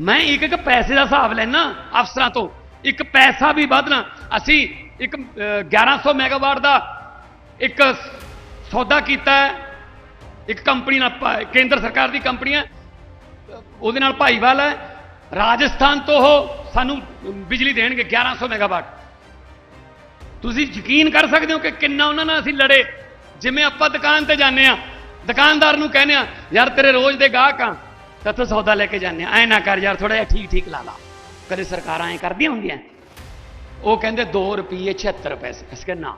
ਮੈਂ ਇੱਕ ਇੱਕ ਪੈਸੇ ਦਾ ਹਿਸਾਬ ਲੈਣਾ ਅਫਸਰਾਂ ਤੋਂ। ਇੱਕ ਪੈਸਾ ਵੀ ਵਧਣਾ ਅਸੀਂ ਇੱਕ ਅਹ, 1100 ਮੈਗਾਵਾਟ ਦਾ ਇੱਕ ਸੌਦਾ ਕੀਤਾ ਹੈ। ਇੱਕ ਕੰਪਨੀ ਨਾਲ ਕੇਂਦਰ ਸਰਕਾਰ ਦੀ ਕੰਪਨੀ ਹੈ। ਉਹਦੇ ਨਾਲ ਭਾਈਵਾਲ ਹੈ। ਰਾਜਸਥਾਨ ਤੋਂ ਉਹ ਸਾਨੂੰ ਬਿਜਲੀ ਦੇਣਗੇ 1100 ਮੈਗਾਵਾਟ। ਤੁਸੀਂ ਯਕੀਨ ਕਰ ਸਕਦੇ ਹੋ ਕਿ ਕਿੰਨਾ ਉਹਨਾਂ ਨਾਲ ਅਸੀਂ ਲੜੇ? ਜਿਵੇਂ ਆਪਾਂ ਦੁਕਾਨ ਤੇ ਜਾਂਦੇ ਆ ਦੁਕਾਨਦਾਰ ਨੂੰ ਕਹਿੰਦੇ ਆ ਯਾਰ ਤੇਰੇ ਰੋਜ਼ ਦੇ ਗਾਹਕ ਆ ਤਾਂ ਤੂੰ ਸੌਦਾ ਲੈ ਕੇ ਜਾਂਦੇ ਆ। ਐ ਨਾ ਕਰ ਯਾਰ ਥੋੜਾ ਜਿਹਾ ਠੀਕ ਠੀਕ ਲਾ ਲਾ। ਕਦੇ ਸਰਕਾਰਾਂ ਐ ਕਰਦੀਆਂ ਹੁੰਦੀਆਂ। ਉਹ ਕਹਿੰਦੇ 2 ਰੁਪਏ 76 ਪੈਸੇ। ਅਸੀਂ ਕਹਿੰਦੇ ਨਾ।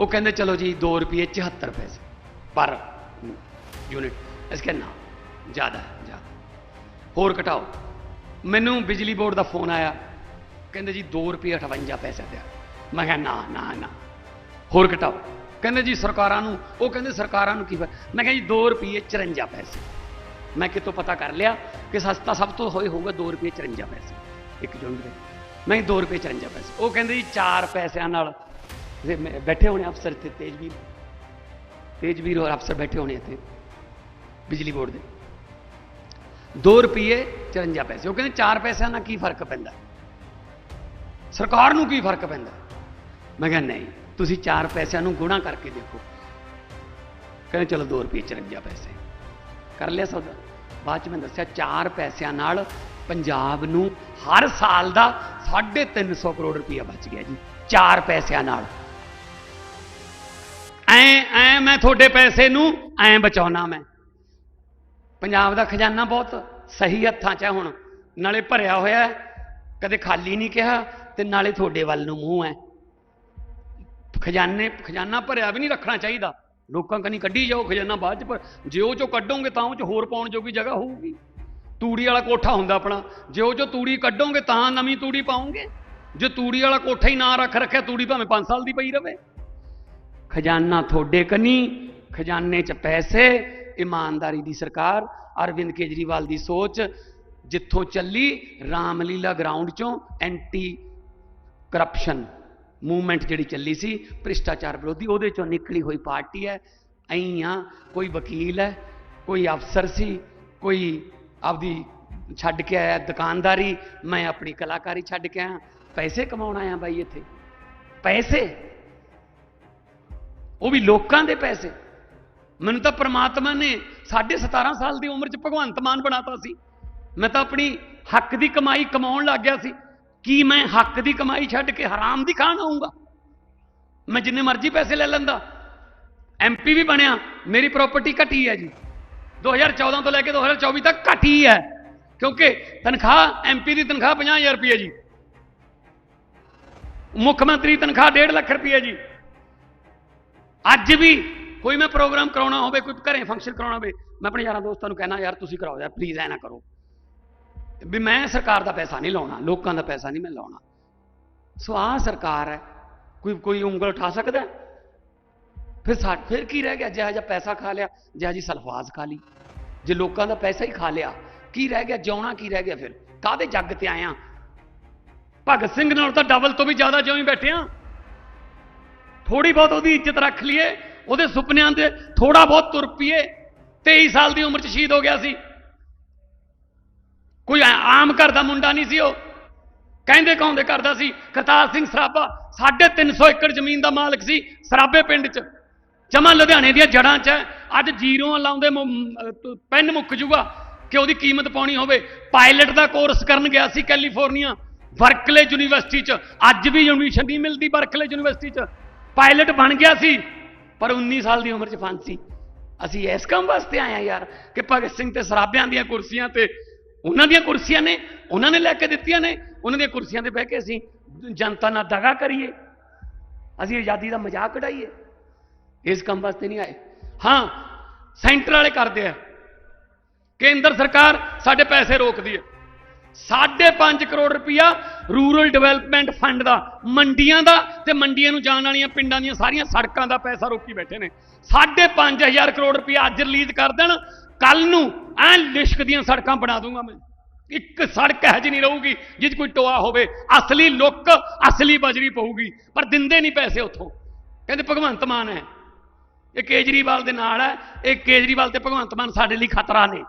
ਉਹ ਕਹਿੰਦੇ ਚਲੋ ਜੀ 2 ਰੁਪਏ 74 ਪੈਸੇ। ਪਰ ਯੂਨਿਟ, ਅਸੀਂ ਕਹਿੰਦੇ ਨਾ, ਜ਼ਿਆਦਾ ਜ਼ਿਆਦਾ। ਹੋਰ ਘਟਾਓ। ਮੈਨੂੰ ਬਿਜਲੀ ਬੋਰਡ ਦਾ ਫੋਨ ਆਇਆ। ਕਹਿੰਦੇ ਜੀ 2 ਰੁਪਏ 58 ਪੈਸੇ ਦਿਆ ਮੈਂ ਕਿਹਾ ਨਾ ਨਾ ਨਾ। ਹੋਰ ਘਟਾਓ। ਕਹਿੰਦੇ ਜੀ, ਸਰਕਾਰਾਂ ਨੂੰ, ਉਹ ਕਹਿੰਦੇ ਸਰਕਾਰਾਂ ਨੂੰ ਕੀ ਫ਼ਰਕ? ਮੈਂ ਕਿਹਾ ਜੀ 2 ਰੁਪਏ 54 ਪੈਸੇ। ਮੈਂ ਕਿਤੋਂ ਪਤਾ ਕਰ ਲਿਆ ਕਿ ਸਸਤਾ ਸਭ ਤੋਂ ਹੋਏ ਹੋਊਗਾ 2 ਰੁਪਏ 54 ਪੈਸੇ, ਇੱਕ ਜੁੰਡ ਦੇ। ਮੈਂ 2 ਰੁਪਏ 54 ਪੈਸੇ। ਉਹ ਕਹਿੰਦੇ ਜੀ 4 ਪੈਸਿਆਂ ਨਾਲ ਬੈਠੇ ਹੋਣੇ ਅਫਸਰ ਇੱਥੇ ਤੇਜਵੀਰ ਤੇਜਵੀਰ ਔਰ ਅਫਸਰ ਬੈਠੇ ਹੋਣੇ ਇੱਥੇ ਬਿਜਲੀ ਬੋਰਡ ਦੇ। 2 ਰੁਪਏ 54 ਪੈਸੇ। ਉਹ ਕਹਿੰਦੇ 4 ਪੈਸਿਆਂ ਨਾਲ ਕੀ ਫ਼ਰਕ ਪੈਂਦਾ? ਸਰਕਾਰ ਨੂੰ ਕੀ ਫ਼ਰਕ ਪੈਂਦਾ? ਮੈਂ ਕਿਹਾ ਨਹੀਂ, ਤੁਸੀਂ 4 ਪੈਸਿਆਂ ਨੂੰ ਗੁਣਾ ਕਰਕੇ ਦੇਖੋ। ਕਹਿੰਦੇ ਚਲੋ 2 ਰੁਪਏ 54 ਪੈਸੇ। ਕਰ ਲਿਆ ਸੌਦਾ। ਬਾਅਦ ਚ ਮੈਂ ਦੱਸਿਆ 4 ਪੈਸਿਆਂ ਨਾਲ ਪੰਜਾਬ ਨੂੰ ਹਰ ਸਾਲ ਦਾ 350 ਕਰੋੜ ਰੁਪਇਆ ਬਚ ਗਿਆ ਜੀ 4 ਪੈਸਿਆਂ ਨਾਲ। ਐ ਐ ਮੈਂ ਤੁਹਾਡੇ ਪੈਸੇ ਨੂੰ ਐ ਬਚਾਉਣਾ ਮੈਂ। ਪੰਜਾਬ ਦਾ ਖਜ਼ਾਨਾ ਬਹੁਤ ਸਹੀ ਹੱਥਾਂ 'ਚ ਹੈ ਹੁਣ, ਨਾਲੇ ਭਰਿਆ ਹੋਇਆ ਕਦੇ ਖਾਲੀ ਨਹੀਂ ਕਿਹਾ ਤੇ ਨਾਲੇ ਤੁਹਾਡੇ ਵੱਲ ਨੂੰ ਮੂੰਹ ਹੈ। ਖਜ਼ਾਨੇ, ਖਜ਼ਾਨਾ ਭਰਿਆ ਵੀ ਨਹੀਂ ਰੱਖਣਾ ਚਾਹੀਦਾ। ਲੋਕਾਂ ਕਨੀ ਕੱਢੀ ਜਾਓ ਖਜ਼ਾਨਾ ਬਾਅਦ ਚ, ਪਰ ਜੇ ਉਹ ਚੋਂ ਕੱਢੋਗੇ ਤਾਂ ਉਹ ਚ ਹੋਰ ਪਾਉਣ ਜੋਗੀ ਜਗ੍ਹਾ ਹੋਊਗੀ। ਤੂੜੀ ਵਾਲਾ ਕੋਠਾ ਹੁੰਦਾ ਆਪਣਾ, ਜੇ ਉਹ ਚੋਂ ਤੂੜੀ ਕੱਢੋਗੇ ਤਾਂ ਨਵੀਂ ਤੂੜੀ ਪਾਉਂਗੇ ਜੇ ਤੂੜੀ ਵਾਲਾ ਕੋਠਾ ਹੀ ਨਾ ਰੱਖ ਰੱਖਿਆ, ਤੂੜੀ ਭਾਵੇਂ 5 ਸਾਲ ਦੀ ਪਈ ਰਵੇ। ਖਜ਼ਾਨਾ ਤੁਹਾਡੇ ਕਨੀ, ਖਜ਼ਾਨੇ 'ਚ ਪੈਸੇ, ਇਮਾਨਦਾਰੀ ਦੀ ਸਰਕਾਰ, ਅਰਵਿੰਦ ਕੇਜਰੀਵਾਲ ਦੀ ਸੋਚ, ਜਿੱਥੋਂ ਚੱਲੀ ਰਾਮਲੀਲਾ ਗਰਾਊਂਡ 'ਚੋਂ ਐਂਟੀ ਕਰਪਸ਼ਨ ਮੂਵਮੈਂਟ ਜਿਹੜੀ ਚੱਲੀ ਸੀ, ਭ੍ਰਿਸ਼ਟਾਚਾਰ ਵਿਰੋਧੀ, ਉਹਦੇ 'ਚੋਂ ਨਿਕਲੀ ਹੋਈ ਪਾਰਟੀ ਹੈ। ਐਂ ਆ ਕੋਈ ਵਕੀਲ ਹੈ, ਕੋਈ ਅਫਸਰ ਸੀ, ਕੋਈ ਆਪਦੀ ਛੱਡ ਕੇ ਆਇਆ ਦੁਕਾਨਦਾਰੀ, ਮੈਂ ਆਪਣੀ ਕਲਾਕਾਰੀ ਛੱਡ ਕੇ ਆਇਆ। ਪੈਸੇ ਕਮਾਉਣ ਆਇਆ ਬਾਈ ਇੱਥੇ। ਪੈਸੇ। ਉਹ ਵੀ ਲੋਕਾਂ ਦੇ ਪੈਸੇ। ਮੈਨੂੰ ਤਾਂ ਪ੍ਰਮਾਤਮਾ ਨੇ 17.5 ਸਾਲ ਦੀ ਉਮਰ 'ਚ ਭਗਵੰਤ ਮਾਨ ਬਣਾਤਾ ਸੀ। ਮੈਂ ਤਾਂ ਆਪਣੀ ਹੱਕ ਦੀ ਕਮਾਈ ਕਮਾਉਣ ਲੱਗ ਗਿਆ ਸੀ। ਕੀ ਮੈਂ ਹੱਕ ਦੀ ਕਮਾਈ ਛੱਡ ਕੇ ਹਰਾਮ ਦੀ ਖਾਣ ਆਉਂਗਾ ਮੈਂ ਜਿੰਨੇ ਮਰਜ਼ੀ ਪੈਸੇ ਲੈ ਲੈਂਦਾ। ਐਮਪੀ ਵੀ ਬਣਿਆ, ਮੇਰੀ ਪ੍ਰਾਪਰਟੀ ਘਟੀ ਹੈ ਜੀ। 2014 ਤੋਂ ਲੈ ਕੇ 2024 ਤੱਕ ਘਟੀ ਹੈ, ਕਿਉਂਕਿ ਤਨਖਾਹ ਐਮਪੀ ਦੀ ਤਨਖਾਹ 50000 ਰੁਪਏ ਜੀ। ਮੁੱਖ ਮੰਤਰੀ ਤਨਖਾਹ 1.5 ਲੱਖ ਰੁਪਏ ਜੀ। ਅੱਜ ਵੀ ਕੋਈ ਮੈਂ ਪ੍ਰੋਗਰਾਮ ਕਰਾਉਣਾ ਹੋਵੇ, ਕੋਈ ਘਰੇ ਫੰਕਸ਼ਨ ਕਰਾਉਣਾ ਹੋਵੇ, ਮੈਂ ਆਪਣੇ ਯਾਰਾਂ ਦੋਸਤਾਂ ਨੂੰ ਕਹਿਣਾ, ਯਾਰ ਤੁਸੀਂ ਕਰਾਓ, ਯਾਰ ਪਲੀਜ਼ ਐ ਨਾ ਕਰੋ। ਵੀ ਮੈਂ ਸਰਕਾਰ ਦਾ ਪੈਸਾ ਨਹੀਂ ਲਾਉਣਾ, ਲੋਕਾਂ ਦਾ ਪੈਸਾ ਨਹੀਂ ਮੈਂ ਲਾਉਣਾ। ਸੋ ਆਹ ਸਰਕਾਰ ਹੈ, ਕੋਈ ਕੋਈ ਉਂਗਲ ਉਠਾ ਸਕਦਾ ਫਿਰ ਸਾ, ਫਿਰ ਕੀ ਰਹਿ ਗਿਆ? ਜਿਹੜਾ ਜਿਹਾ ਪੈਸਾ ਖਾ ਲਿਆ ਜਿਹੜਾ ਜੀ ਸਲਫਾਜ਼ ਖਾ ਲਈ। ਜੇ ਲੋਕਾਂ ਦਾ ਪੈਸਾ ਹੀ ਖਾ ਲਿਆ, ਕੀ ਰਹਿ ਗਿਆ? ਜਿਉਣਾ ਕੀ ਰਹਿ ਗਿਆ ਫਿਰ? ਕਾਹਦੇ ਜੱਗ ਤੇ ਆਇਆ ਭਗਤ ਸਿੰਘ ਨਾਲ ਤਾਂ ਡਬਲ ਤੋਂ ਵੀ ਜ਼ਿਆਦਾ ਜਿਉਂ ਹੀ ਬੈਠੇ ਆ। ਥੋੜੀ ਬਹੁਤ ਉਹਦੀ ਇੱਜ਼ਤ ਰੱਖ ਲਈਏ, ਉਹਦੇ ਸੁਪਨਿਆਂ 'ਤੇ ਥੋੜਾ ਬਹੁਤ ਤੁਰ ਪਈਏ। 23 ਸਾਲ ਦੀ ਉਮਰ 'ਚ ਸ਼ਹੀਦ ਹੋ ਗਿਆ ਸੀ। ਕੋਈ ਆ- ਆਮ ਘਰ ਦਾ ਮੁੰਡਾ ਨਹੀਂ ਸੀ ਉਹ। ਕਹਿੰਦੇ ਕੌਂਦੇ ਕਰਦਾ ਸੀ, ਕਰਤਾਰ ਸਿੰਘ ਸਰਾਭਾ 350 ਏਕੜ ਜ਼ਮੀਨ ਦਾ ਮਾਲਕ ਸੀ ਸਰਾਭੇ ਪਿੰਡ 'ਚ। ਜਮਾ ਲੁਧਿਆਣੇ ਦੀਆਂ ਜੜਾਂ 'ਚ ਹੈ। ਅੱਜ ਜ਼ੀਰੋ ਲਾਉਂਦੇ ਪੈਨ ਮੁੱਕ ਜੂਗਾ ਕਿ ਉਹਦੀ ਕੀਮਤ ਪਾਉਣੀ ਹੋਵੇ। ਪਾਇਲਟ ਦਾ ਕੋਰਸ ਕਰਨ ਗਿਆ ਸੀ ਕੈਲੀਫੋਰਨੀਆ, ਬਰਕਲੇ ਯੂਨੀਵਰਸਿਟੀ 'ਚ। ਅੱਜ ਵੀ ਐਡਮਿਸ਼ਨ ਨਹੀਂ ਮਿਲਦੀ ਬਰਕਲੇ ਯੂਨੀਵਰਸਿਟੀ 'ਚ। ਪਾਇਲਟ ਬਣ ਗਿਆ ਸੀ, ਪਰ 19 ਸਾਲ ਦੀ ਉਮਰ 'ਚ ਫਾਂਸੀ। ਅਸੀਂ ਇਸ ਕੰਮ ਵਾਸਤੇ ਆਏ ਆ ਯਾਰ ਕਿ ਭਗਤ ਸਿੰਘ ਤੇ ਸਰਾਭਿਆਂ ਦੀਆਂ ਕੁਰਸੀਆਂ ਤੇ ਉਹਨਾਂ ਦੀਆਂ ਕੁਰਸੀਆਂ ਨੇ, ਉਹਨਾਂ ਨੇ ਲੈ ਕੇ ਦਿੱਤੀਆਂ ਨੇ, ਉਹਨਾਂ ਦੀਆਂ ਕੁਰਸੀਆਂ ਤੇ ਬਹਿ ਕੇ ਅਸੀਂ ਜਨਤਾ ਨਾਲ ਦਗਾ ਕਰੀਏ। ਅਸੀਂ ਆਜ਼ਾਦੀ ਦਾ ਮਜ਼ਾਕ ਉਡਾਈਏ। ਇਸ ਕੰਮ ਵਾਸਤੇ ਨਹੀਂ ਆਏ। ਹਾਂ, ਸੈਂਟਰ ਵਾਲੇ ਕਰਦੇ ਆ। ਕੇਂਦਰ ਸਰਕਾਰ ਸਾਡੇ ਪੈਸੇ ਰੋਕਦੀ ਹੈ। 5.5 ਕਰੋੜ ਰੁਪਇਆ ਰੂਰਲ ਡਿਵੈਲਪਮੈਂਟ ਫੰਡ ਦਾ, ਮੰਡੀਆਂ ਦਾ ਤੇ ਮੰਡੀਆਂ ਨੂੰ ਜਾਣ ਵਾਲੀਆਂ ਪਿੰਡਾਂ ਦੀਆਂ ਸਾਰੀਆਂ ਸੜਕਾਂ ਦਾ ਪੈਸਾ ਰੋਕੀ ਬੈਠੇ ਨੇ। 5.5000 ਕਰੋੜ ਰੁਪਇਆ ਅੱਜ ਰਿਲੀਜ਼ ਕਰ ਦੇਣ। ਕੱਲ ਨੂੰ ਐ ਲਿਸ਼ਕ ਦੀਆਂ ਸੜਕਾਂ ਬਣਾ ਦੂੰਗਾ ਮੈਂ। ਇੱਕ ਸੜਕ ਹੈ ਜੀ ਨਹੀਂ ਰਹੂਗੀ ਜਿਸ ਕੋਈ ਟੋਆ ਹੋਵੇ। ਅਸਲੀ ਲੁੱਕ, ਅਸਲੀ ਬਜਰੀ ਪਊਗੀ, ਪਰ ਦਿੰਦੇ ਨਹੀਂ ਪੈਸੇ ਉੱਥੋਂ। ਕਹਿੰਦੇ ਭਗਵੰਤ ਮਾਨ ਹੈ। ਇਹ ਕੇਜਰੀਵਾਲ ਦੇ ਨਾਲ ਹੈ। ਇਹ ਕੇਜਰੀਵਾਲ ਤੇ ਭਗਵੰਤ ਮਾਨ ਸਾਡੇ ਲਈ ਖਤਰਾ ਨੇ।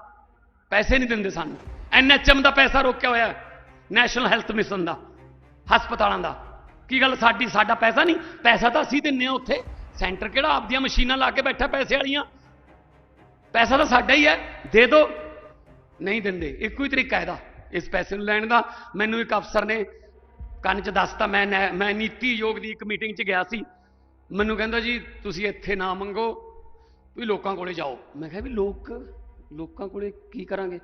ਪੈਸੇ ਨਹੀਂ ਦਿੰਦੇ ਸਾਨੂੰ। ਐਨਐਚਐਮ ਦਾ ਪੈਸਾ ਰੋਕਿਆ ਹੋਇਆ ਨੈਸ਼ਨਲ ਹੈਲਥ ਮਿਸ਼ਨ ਦਾ, ਹਸਪਤਾਲਾਂ ਦਾ। ਕੀ ਗੱਲ ਸਾਡੀ, ਸਾਡਾ ਪੈਸਾ ਨਹੀਂ? ਪੈਸਾ ਤਾਂ ਅਸੀਂ ਦਿੰਨੇ ਆ ਉੱਥੇ। ਸੈਂਟਰ ਕਿਹੜਾ? ਆਪਦੀਆਂ ਮਸ਼ੀਨਾਂ ਲਾ ਕੇ ਬੈਠਾ ਪੈਸੇ ਵਾਲੀਆਂ। ਪੈਸਾ ਤਾਂ ਸਾਡਾ ਹੀ ਹੈ, ਦੇ ਦਿਓ ਨਹੀਂ ਦਿੰਦੇ। ਇੱਕੋ ਹੀ ਤਰੀਕਾ ਇਹਦਾ, ਇਸ ਪੈਸੇ ਨੂੰ ਲੈਣ ਦਾ। ਮੈਨੂੰ ਇੱਕ ਅਫਸਰ ਨੇ ਕੰਨ 'ਚ ਦੱਸਤਾ, ਮੈਂ ਨੈ- ਮੈਂ ਨੀਤੀ ਯੋਗ ਦੀ ਇੱਕ ਮੀਟਿੰਗ 'ਚ ਗਿਆ ਸੀ। ਮੈਨੂੰ ਕਹਿੰਦਾ ਜੀ, ਤੁਸੀਂ ਇੱਥੇ ਨਾ ਮੰਗੋ ਤੁਸੀਂ ਲੋਕਾਂ ਕੋਲੇ ਜਾਓ। ਮੈਂ ਕਿਹਾ ਵੀ ਲੋਕ, ਲੋਕਾਂ ਕੋਲੇ ਕੀ ਕਰਾਂਗੇ?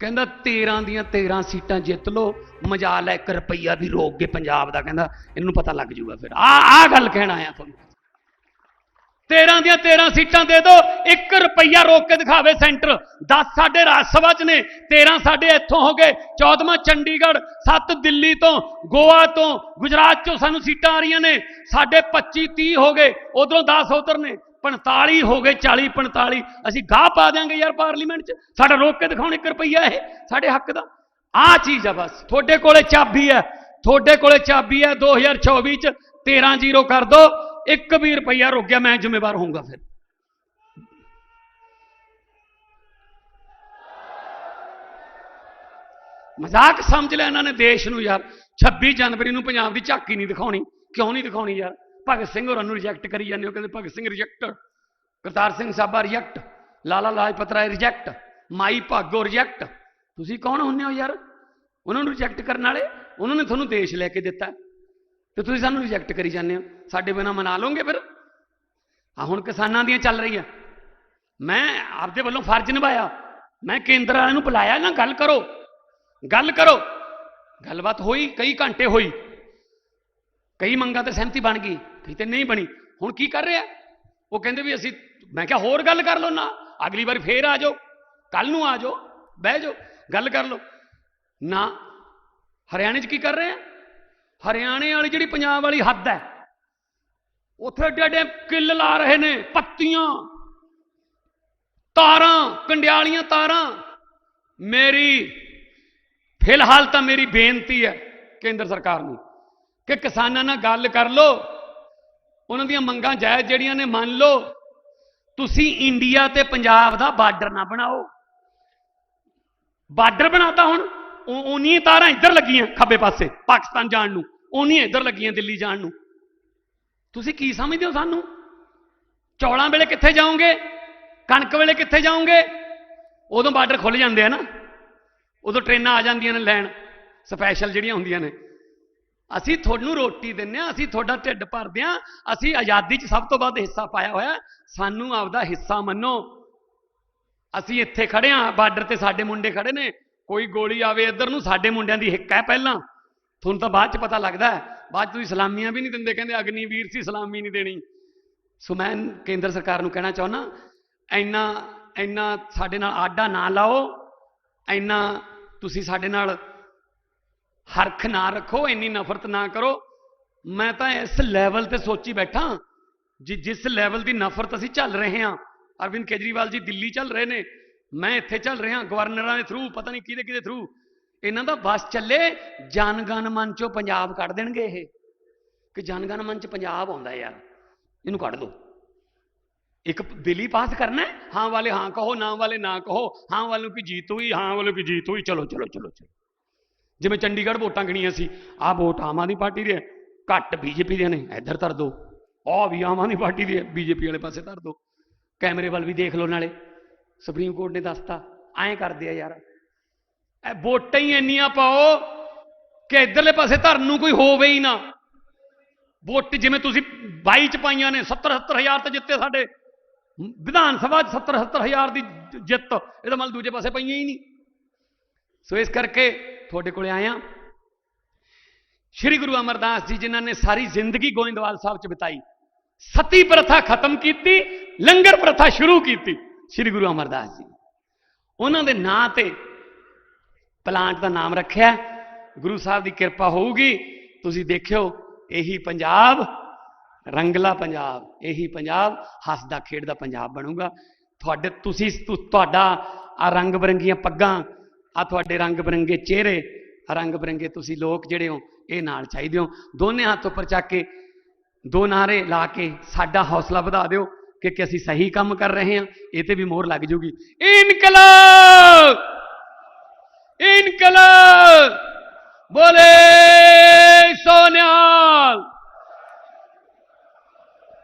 ਕਹਿੰਦਾ 13 ਦੀਆਂ 13 ਸੀਟਾਂ ਜਿੱਤ ਲਓ ਮਜ਼ਾ ਲੈ 1 ਰੁਪਈਆ ਵੀ ਰੋਕ ਕੇ ਪੰਜਾਬ ਦਾ। ਕਹਿੰਦਾ, ਇਹਨੂੰ ਪਤਾ ਲੱਗ ਜੂਗਾ ਫਿਰ। ਆ ਆ ਗੱਲ ਕਹਿਣ ਆਇਆ ਤੁਹਾਨੂੰ। 13 ਦੀਆਂ 13 ਸੀਟਾਂ ਦੇ ਦਿਓ 1 ਰੁਪਈਆ ਰੋਕ ਕੇ ਦਿਖਾਵੇ ਸੈਂਟਰ। 10 ਸਾਡੇ ਰਾਜ ਸਭਾ 'ਚ ਨੇ 13 ਸਾਡੇ ਇੱਥੋਂ ਹੋ ਗਏ। 14ਵਾਂ ਚੰਡੀਗੜ੍ਹ 7 ਦਿੱਲੀ ਤੋਂ, ਗੋਆ ਤੋਂ, ਗੁਜਰਾਤ 'ਚੋਂ ਸਾਨੂੰ ਸੀਟਾਂ ਆ ਰਹੀਆਂ ਨੇ। ਸਾਡੇ 25 30 ਹੋ ਗਏ, ਉਧਰੋਂ 10 ਉਧਰ ਨੇ। 45 ਹੋ ਗਏ 40 45 ਅਸੀਂ ਗਾਹ ਪਾ ਦਿਆਂਗੇ ਯਾਰ ਪਾਰਲੀਮੈਂਟ 'ਚ। ਸਾਡਾ ਰੋਕ ਕੇ ਦਿਖਾਉਣ 1 ਰੁਪਈਆ ਇਹ, ਸਾਡੇ ਹੱਕ ਦਾ। ਆਹ ਚੀਜ਼ ਆ ਬਸ। ਤੁਹਾਡੇ ਕੋਲੇ ਚਾਬੀ ਹੈ। ਤੁਹਾਡੇ ਕੋਲੇ ਚਾਬੀ ਹੈ 2024 'ਚ। 13 ਜ਼ੀਰੋ ਕਰ ਦੋ। ਇੱਕ ਵੀ ਰੁਪਈਆ ਰੁਕ ਗਿਆ ਮੈਂ ਜ਼ਿੰਮੇਵਾਰ ਹੋਊਂਗਾ ਫਿਰ। ਮਜ਼ਾਕ ਸਮਝ ਲਿਆ ਇਹਨਾਂ ਨੇ ਦੇਸ਼ ਨੂੰ ਯਾਰ। 26 ਜਨਵਰੀ ਨੂੰ ਪੰਜਾਬ ਦੀ ਝਾਕੀ ਨਹੀਂ ਦਿਖਾਉਣੀ। ਕਿਉਂ ਨਹੀਂ ਦਿਖਾਉਣੀ ਯਾਰ? ਭਗਤ ਸਿੰਘ ਹੋਰਾਂ ਨੂੰ ਰਿਜੈਕਟ ਕਰੀ ਜਾਂਦੇ ਹੋ, ਕਹਿੰਦੇ Bhagat Singh reject Kartar Singh Sarabha reject Lala Lajpat Rai reject Mai Bhago reject ਤੁਸੀਂ ਕੌਣ ਹੁੰਦੇ ਹੋ ਯਾਰ? ਉਹਨਾਂ ਨੂੰ ਰਿਜੈਕਟ ਕਰਨ ਵਾਲੇ? ਉਹਨਾਂ ਨੇ ਤੁਹਾਨੂੰ ਦੇਸ਼ ਲੈ ਕੇ ਦਿੱਤਾ। ਤੇ ਤੁਸੀਂ ਸਾਨੂੰ ਰਿਜੈਕਟ ਕਰੀ ਜਾਂਦੇ ਹੋ। ਸਾਡੇ ਬਿਨਾ ਮਨਾ ਲਓਗੇ ਫਿਰ। ਆ ਹੁਣ ਕਿਸਾਨਾਂ ਦੀਆਂ ਚੱਲ ਰਹੀ ਆ ਮੈਂ ਆਪਦੇ ਵੱਲੋਂ ਫਰਜ਼ ਨਿਭਾਇਆ। ਮੈਂ ਕੇਂਦਰ ਵਾਲਿਆਂ ਨੂੰ ਬੁਲਾਇਆ, ਨਾ ਗੱਲ ਕਰੋ। ਗੱਲ ਕਰੋ। ਗੱਲਬਾਤ ਹੋਈ, ਕਈ ਘੰਟੇ ਹੋਈ। ਕਈ ਮੰਗਾਂ ਤੇ ਸਹਿਮਤੀ ਬਣ ਗਈ, ਕਈ ਤੇ ਨਹੀਂ ਬਣੀ। ਹੁਣ ਕੀ ਕਰ ਰਿਹਾ? ਉਹ ਕਹਿੰਦੇ ਵੀ ਅਸੀਂ, ਮੈਂ ਕਿਹਾ ਹੋਰ ਗੱਲ ਕਰ ਲਓ ਨਾ। ਅਗਲੀ ਵਾਰ ਫੇਰ ਆ ਜਾਓ। ਕੱਲ ਨੂੰ ਆ ਜਾਓ। ਬਹਿ ਜਾਓ। ਗੱਲ ਕਰ ਲਓ। ਨਾ, ਹਰਿਆਣੇ 'ਚ ਕੀ ਕਰ ਰਹੇ ਆ? ਹਰਿਆਣੇ ਵਾਲੀ ਜਿਹੜੀ ਪੰਜਾਬ ਵਾਲੀ ਹੱਦ ਹੈ, ਉੱਥੇ ਏਡੇ ਏਡੇ ਕਿੱਲ ਲਾ ਰਹੇ ਨੇ, ਪੱਤੀਆਂ, ਤਾਰਾਂ, ਕੰਡਿਆਲੀਆਂ ਤਾਰਾਂ। ਮੇਰੀ, ਫਿਲਹਾਲ ਤਾਂ ਮੇਰੀ ਬੇਨਤੀ ਹੈ ਕੇਂਦਰ ਸਰਕਾਰ ਨੂੰ ਕਿ ਕਿਸਾਨਾਂ ਨਾਲ ਗੱਲ ਕਰ ਲਓ, ਉਹਨਾਂ ਦੀਆਂ ਮੰਗਾਂ ਜਾਇਜ਼ ਜਿਹੜੀਆਂ ਨੇ ਮੰਨ ਲਓ। ਤੁਸੀਂ ਇੰਡੀਆ ਤੇ ਪੰਜਾਬ ਦਾ ਬਾਰਡਰ ਨਾ ਬਣਾਓ। ਬਾਰਡਰ ਬਣਾਤਾ ਹੁਣ। ਉਨੀ ਤਾਰਾਂ ਇੱਧਰ ਲੱਗੀਆਂ ਖੱਬੇ ਪਾਸੇ, ਪਾਕਿਸਤਾਨ ਜਾਣ ਨੂੰ। ਉਨੀ ਇੱਧਰ ਲੱਗੀਆਂ ਦਿੱਲੀ ਜਾਣ ਨੂੰ। ਤੁਸੀਂ ਕੀ ਸਮਝਦੇ ਹੋ ਸਾਨੂੰ? ਚੌਲਾਂ ਵੇਲੇ ਕਿੱਥੇ ਜਾਓਗੇ? ਕਣਕ ਵੇਲੇ ਕਿੱਥੇ ਜਾਓਗੇ? ਉਦੋਂ ਬਾਰਡਰ ਖੁੱਲ ਜਾਂਦੇ ਆ ਨਾ। ਉਦੋਂ ਟ੍ਰੇਨਾਂ ਆ ਜਾਂਦੀਆਂ ਨੇ ਲੈਣ। ਸਪੈਸ਼ਲ ਜਿਹੜੀਆਂ ਹੁੰਦੀਆਂ ਨੇ। ਅਸੀਂ ਤੁਹਾਨੂੰ ਰੋਟੀ ਦਿੰਨੇ ਆ ਅਸੀਂ ਤੁਹਾਡਾ ਢਿੱਡ ਭਰਦੇ ਆ ਅਸੀਂ ਆਜ਼ਾਦੀ 'ਚ ਸਭ ਤੋਂ ਵੱਧ ਹਿੱਸਾ ਪਾਇਆ ਹੋਇਆ। ਸਾਨੂੰ ਆਪਦਾ ਹਿੱਸਾ ਮੰਨੋ। ਅਸੀਂ ਇੱਥੇ ਖੜੇ ਆ ਬਾਰਡਰ ਤੇ ਸਾਡੇ ਮੁੰਡੇ ਖੜੇ ਨੇ। ਕੋਈ ਗੋਲੀ ਆਵੇ ਇੱਧਰ ਨੂੰ, ਸਾਡੇ ਮੁੰਡਿਆਂ ਦੀ ਹਿੱਕ ਹੈ ਪਹਿਲਾਂ। ਤੁਹਾਨੂੰ ਤਾਂ ਬਾਅਦ 'ਚ ਪਤਾ ਲੱਗਦਾ ਬਾਅਦ 'ਚ ਤੁਸੀਂ ਸਲਾਮੀਆਂ ਵੀ ਨਹੀਂ ਦਿੰਦੇ, ਕਹਿੰਦੇ ਅਗਨੀਵੀਰ ਸੀ, ਸਲਾਮੀ ਨਹੀਂ ਦੇਣੀ। ਸੋ ਮੈਂ ਕੇਂਦਰ ਸਰਕਾਰ ਨੂੰ ਕਹਿਣਾ ਚਾਹੁੰਦਾ, ਇੰਨਾ ਇੰਨਾ ਸਾਡੇ ਨਾਲ ਆਡਾ ਨਾ ਲਾਓ, ਇੰਨਾ ਤੁਸੀਂ ਸਾਡੇ ਨਾਲ ਹਰਖ ਨਾ ਰੱਖੋ, ਇੰਨੀ ਨਫ਼ਰਤ ਨਾ ਕਰੋ। ਮੈਂ ਤਾਂ ਇਸ ਲੈਵਲ ਤੇ ਸੋਚੀ ਬੈਠਾ, ਜਿ, ਜਿਸ ਲੈਵਲ ਦੀ ਨਫ਼ਰਤ ਅਸੀਂ ਚੱਲ ਰਹੇ ਹਾਂ। ਅਰਵਿੰਦ ਕੇਜਰੀਵਾਲ ਜੀ ਦਿੱਲੀ ਚੱਲ ਰਹੇ ਨੇ। ਮੈਂ ਇੱਥੇ ਚੱਲ ਰਿਹਾ ਗਵਰਨਰਾਂ ਦੇ ਥਰੂ ਪਤਾ ਨਹੀਂ ਕਿਹਦੇ ਕਿਹਦੇ ਥਰੂ ਇਹਨਾਂ ਦਾ ਬਸ ਚੱਲੇ ਜਨਗਣ ਮਨ ਚੋਂ ਪੰਜਾਬ ਕੱਢ ਦੇਣਗੇ ਇਹ। ਕਿ ਜਨਗਣ ਮਨ ਚ ਪੰਜਾਬ ਆਉਂਦਾ ਯਾਰ ਇਹਨੂੰ ਕੱਢ ਦੋ। ਇੱਕ ਬਿੱਲੀ ਪਾਸ ਕਰਨਾ ਹਾਂ ਵਾਲੇ ਹਾਂ ਕਹੋ ਨਾ ਵਾਲੇ ਨਾ ਕਹੋ ਹਾਂ ਵਾਲੋਂ ਕੀ ਜੀਤ ਹੋਈ ਹਾਂ ਵਾਲੋਂ ਕੀ ਜੀਤ ਹੋਈ ਚਲੋ ਚਲੋ ਚਲੋ ਚਲੋ। ਜਿਵੇਂ ਚੰਡੀਗੜ੍ਹ ਵੋਟਾਂ ਗਿਣੀਆਂ ਸੀ ਆਹ ਵੋਟ ਆਮ ਆਦਮੀ ਪਾਰਟੀ ਦੇ ਹੈ, ਘੱਟ ਬੀਜੇਪੀ ਦੇ ਨੇ ਇੱਧਰ ਧਰ ਦੋ। ਆਹ ਵੀ ਆਮ ਆਦਮੀ ਪਾਰਟੀ ਦੇ ਬੀਜੇਪੀ ਵਾਲੇ ਪਾਸੇ ਧਰ ਦੋ। ਕੈਮਰੇ ਵੱਲ ਵੀ ਦੇਖ ਲਓ ਨਾਲੇ। ਸੁਪਰੀਮ ਕੋਰਟ ਨੇ ਦੱਸਤਾ, ਐਂ ਕਰਦੇ ਆ ਯਾਰ। ਇਹ ਵੋਟਾਂ ਹੀ ਇੰਨੀਆਂ ਪਾਓ ਕਿ ਇਧਰਲੇ ਪਾਸੇ ਧਰਨ ਨੂੰ ਕੋਈ ਹੋਵੇ ਹੀ ਨਾ। ਵੋਟ ਜਿਵੇਂ ਤੁਸੀਂ 22 ਚ ਪਾਈਆਂ ਨੇ 70 70000 ਤੇ ਜਿੱਤੇ ਸਾਡੇ। ਵਿਧਾਨ ਸਭਾ 'ਚ 70 70000 ਦੀ ਜਿੱਤ, ਇਹਦਾ ਮਤਲਬ ਦੂਜੇ ਪਾਸੇ ਪਈਆਂ ਹੀ ਨਹੀਂ। ਸੋ ਇਸ ਕਰਕੇ ਤੁਹਾਡੇ ਕੋਲੇ ਆਇਆ। ਸ਼੍ਰੀ ਗੁਰੂ ਅਮਰਦਾਸ ਜੀ ਜਿਨ੍ਹਾਂ ਨੇ ਸਾਰੀ ਜ਼ਿੰਦਗੀ ਗੋਇੰਦਵਾਲ ਸਾਹਿਬ 'ਚ ਬਿਤਾਈ, ਸਤੀ ਪ੍ਰਥਾ ਖਤਮ ਕੀਤੀ, ਲੰਗਰ ਪ੍ਰਥਾ ਸ਼ੁਰੂ ਕੀਤੀ। ਸ਼੍ਰੀ ਗੁਰੂ ਅਮਰਦਾਸ ਜੀ ਉਹਨਾਂ ਦੇ ਨਾਂ ਤੇ ਪਲਾਂਟ ਦਾ ਨਾਮ ਰੱਖਿਆ। ਗੁਰੂ ਸਾਹਿਬ ਦੀ ਕਿਰਪਾ ਹੋਊਗੀ। ਤੁਸੀਂ ਦੇਖਿਓ, ਇਹੀ ਪੰਜਾਬ, ਰੰਗਲਾ ਪੰਜਾਬ, ਇਹੀ ਪੰਜਾਬ, ਹੱਸਦਾ ਖੇਡਦਾ ਪੰਜਾਬ ਬਣੂਗਾ। ਤੁਹਾਡੇ, ਤੁਸੀਂ ਤੁਹਾਡਾ ਆ ਰੰਗ ਬਰੰਗੀਆਂ ਪੱਗਾਂ ਆ ਤੁਹਾਡੇ ਰੰਗ ਬਰੰਗੇ ਚਿਹਰੇ ਰੰਗ ਬਰੰਗੇ ਤੁਸੀਂ ਲੋਕ ਜਿਹੜੇ ਹੋ, ਇਹ ਨਾਲ ਚਾਹੀਦੇ ਹੋ। ਦੋਨੇ ਹੱਥ ਉੱਪਰ ਚੱਕ ਕੇ, ਦੋ ਨਾਰੇ ਲਾ ਕੇ ਸਾਡਾ ਹੌਸਲਾ ਵਧਾ ਦਿਓ। ਕਿ ਕਿ ਅਸੀਂ ਸਹੀ ਕੰਮ ਕਰ ਰਹੇ ਹਾਂ, ਇਹ ਤੇ ਵੀ ਮੋਹਰ ਲੱਗ ਜੂਗੀ। ਇਨਕਲਾਬ! ਇਨਕਲਾਬ! ਬੋਲੇ ਸੋਨਿਆਲ!